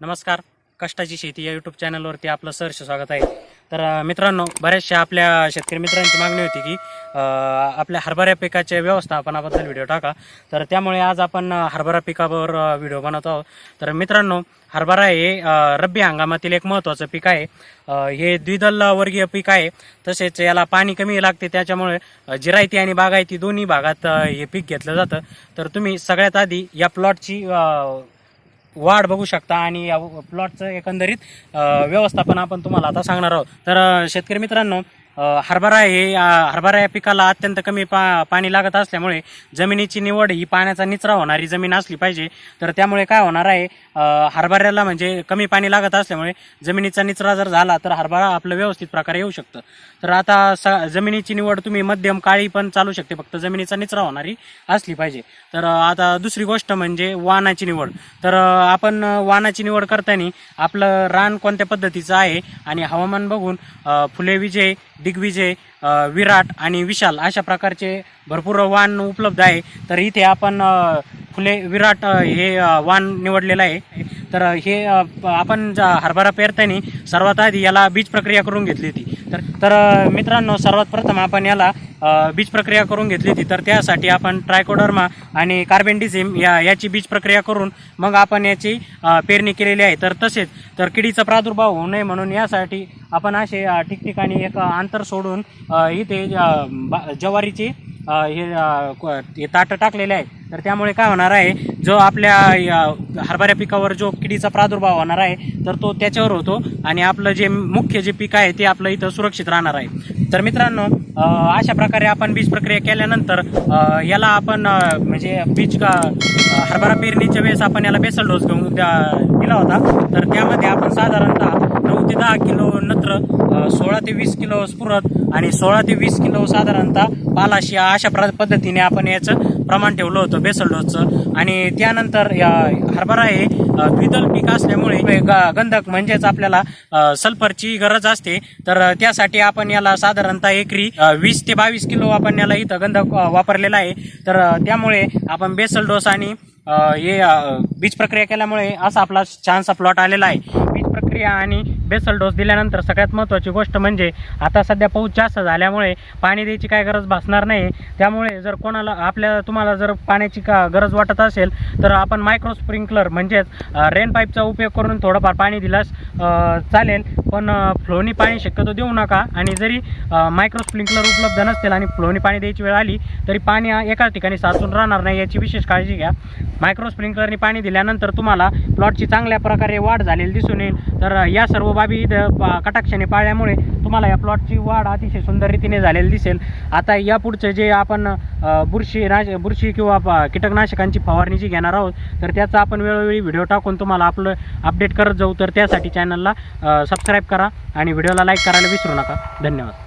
नमस्कार. कष्टाची शेती या यूट्यूब चॅनलवरती आपलं सहर्ष स्वागत आहे. तर मित्रांनो बऱ्याचशा आपल्या शेतकरी मित्रांची मागणी होती की आपल्या हरभरा पिकाच्या व्यवस्थापनाबद्दल व्हिडिओ टाका. तर त्यामुळे आज आपण हरभरा पिकावर व्हिडिओ बनवत आहोत. तर मित्रांनो हरभरा हे रब्बी हंगामातील एक महत्त्वाचं पीक आहे. हे द्विदल वर्गीय पीक आहे. तसेच याला पाणी कमी लागते. त्याच्यामुळे जिरायती आणि बागायती दोन्ही भागात हे पीक घेतलं जातं. तर तुम्ही सगळ्यात आधी या प्लॉटची वाढ बघू शकता आणि या प्लॉटचं एकंदरीत व्यवस्थापन आपण तुम्हाला आता सांगणार आहोत. तर शेतकरी मित्रांनो हरभरा हे हरभरा या पिकाला अत्यंत कमी पा पाणी लागत असल्यामुळे जमिनीची निवड ही पाण्याचा निचरा होणारी जमीन असली पाहिजे. तर त्यामुळे काय होणार आहे हरभऱ्याला म्हणजे कमी पाणी लागत असल्यामुळे जमिनीचा निचरा जर झाला तर हरभरा आपलं व्यवस्थित प्रकारे येऊ शकतं. तर आता स जमिनीची निवड तुम्ही मध्यम काळी पण चालू शकते फक्त जमिनीचा निचरा होणारी असली पाहिजे. तर आता दुसरी गोष्ट म्हणजे वाहनाची निवड. तर आपण वाहनाची निवड करताना आपलं रान कोणत्या पद्धतीचं आहे आणि हवामान बघून फुले विजय दिग्विजय विराट आणि विशाल अशा प्रकारचे भरपूर वाहन उपलब्ध आहे. तर इथे आपण फुले विराट हे वाहन निवडलेलं आहे. तर हे आपण हरभरा पेरताना सर्वात आधी याला बीज प्रक्रिया करून घेतली होती. तर तर मित्रांनो सर्वात प्रथम आपण याला बीज प्रक्रिया करून घेतली होती. तर त्यासाठी आपण ट्रायकोडर्मा आणि कार्बेंडिझिम या याची बीज प्रक्रिया करून मग आपण याची पेरणी केलेली आहे. तर तसेच तर किडीचा प्रादुर्भाव होऊ नये म्हणून यासाठी आपण असे ठिकठिकाणी एक अंतर सोडून इथे ज्वारीची हे हे ताटं टाकलेले आहे तर त्यामुळे काय होणार आहे जो आपल्या हरभऱ्या पिकावर जो किडीचा प्रादुर्भाव होणार आहे तर तो त्याच्यावर होतो आणि आपलं जे मुख्य जे पीक आहे ते आपलं इथं सुरक्षित राहणार आहे. तर मित्रांनो अशा प्रकारे आपण बीज प्रक्रिया केल्यानंतर याला आपण म्हणजे बीज का हरभरा पेरणीच्या वेळेस आपण याला बेसल डोस घेऊन दिला होता. तर त्यामध्ये आपण साधारणतः नऊ ते दहा किलो नत्र सोळा ते वीस किलो स्फुरत आणि सोळा ते वीस किलो साधारणतः पालाशी अशा प्र- पद्धतीने आपण याचं प्रमाण ठेवलं होतं बेसल डोसचं आणि त्यानंतर या हरभरा हे द्विदल पीक असल्यामुळे ग- गंधक म्हणजेच आपल्याला सल्फरची गरज असते. तर त्यासाठी आपण याला साधारणतः एकरी वीस ते बावीस किलो आपण याला इथं गंधक वापरलेला आहे. तर त्यामुळे आपण बेसल डोस आणि हे बीज प्रक्रिया केल्यामुळे असा आपला छानसा प्लॉट आलेला आहे. प्रक्रिया आणि बेसल डोस दिल्यानंतर सगळ्यात महत्त्वाची गोष्ट म्हणजे आता सध्या पाऊस जास्त झाल्यामुळे पाणी द्यायची काय गरज भासणार नाही. त्यामुळे जर कोणाला आपल्या तुम्हाला जर पाण्याची का गरज वाटत असेल तर आपण मायक्रो स्प्रिंकलर म्हणजेच रेन पाईपचा उपयोग करून थोडंफार पाणी दिल्यास चालेल. पण फ्लोनी पाणी शक्यतो देऊ नका आणि जरी मायक्रो स्प्रिंकलर उपलब्ध नसतील आणि फ्लोनी पाणी द्यायची वेळ आली तरी पाणी एकाच ठिकाणी साचून राहणार नाही याची विशेष काळजी घ्या. मायक्रो स्प्रिंकलरने पाणी दिल्यानंतर तुम्हाला प्लॉटची चांगल्या प्रकारे वाढ झालेली दिसून येईल. तर या सर्व बाबी कटाक्षाने पाळल्यामुळे तुम्हाला या प्लॉटची वाढ अतिशय सुंदर रीतीने झालेली दिसेल. आता या पुढचं जे आपण बुरशी नाश बुरशी किंवा कीटकनाशकांची फवारणी जी घेणार आहोत तर त्याचा आपण वेळोवेळी व्हिडिओ टाकून तुम्हाला आपलं अपडेट करत जाऊ. तर त्यासाठी चॅनलला सबस्क्राईब करा आणि व्हिडिओला लाईक करायला विसरू नका. धन्यवाद.